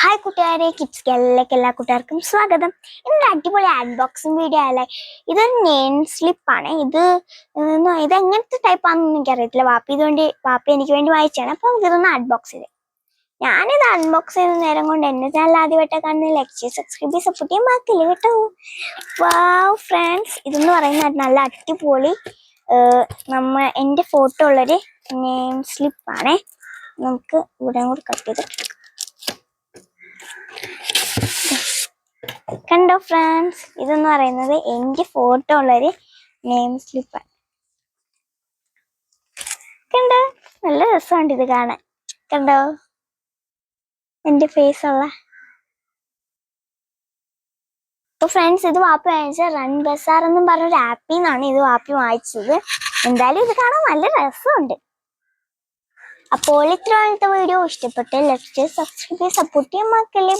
Hi കൂട്ടുകാരെ. Kids കേരളയിലേക്ക് എല്ലാ കൂട്ടുകാർക്കും സ്വാഗതം. ഇന്നൊരു അടിപൊളി അൺബോക്സിംഗ് വീഡിയോ അല്ലേ? ഇത് നെയിം സ്ലിപ്പ് ആണ്. ഇത് ഇത് എങ്ങനത്തെ ടൈപ്പ് ആണെന്ന് എനിക്ക് അറിയത്തില്ല വാപ്പി ഇതുകൊണ്ട് വാപ്പി എനിക്ക് വേണ്ടി വായിച്ചാണ് അപ്പൊ ഇതൊന്ന് അൺബോക്സ് ചെയ്ത്. ഞാനിത് അൺബോക്സ് ചെയ്ത നേരം കൊണ്ട് എന്നെ ചാനൽ ആദ്യമായിട്ട് കാണുന്ന ലൈക്ക് ചെയ്ത് സബ്സ്ക്രൈബ് സപ്പോർട്ട് ചെയ്യാൻ ബാക്കില്ല കേട്ടോ? വാവ് ഫ്രണ്ട്സ് ഇതെന്ന് പറയുന്നത് നല്ല അടിപൊളി നമ്മ എന്റെ ഫോട്ടോ ഉള്ളൊരു നെയിം സ്ലിപ്പ് ആണേ. നമുക്ക് ഇവിടെ കൂടി കട്ട് ചെയ്ത് കണ്ടോ ഫ്രണ്ട്സ് ഇതെന്ന് പറയുന്നത് എന്റെ ഫോട്ടോ ഉള്ളൊരു നെയിം സ്ലിപ്പാണ് കണ്ടോ? നല്ല രസമുണ്ട് ഇത് കാണാൻ. കണ്ടോ? എന്റെ ഉള്ള. അപ്പൊ ഫ്രണ്ട്സ് ഇത് വാപ്പി വാങ്ങിച്ച റൺ ബസാർ എന്നും പറഞ്ഞൊരു ആപ്പിൽ നിന്നാണ് ഇത് വാപ്പി വാങ്ങിച്ചത്. എന്തായാലും ഇത് കാണാൻ നല്ല രസമുണ്ട്. അപ്പോൾ ഇത്രത്തെ വീഡിയോ ഇഷ്ടപ്പെട്ട് ലൈക്ക് സബ്സ്ക്രൈബ് സപ്പോർട്ട് ചെയ്യാൻ മക്കളെ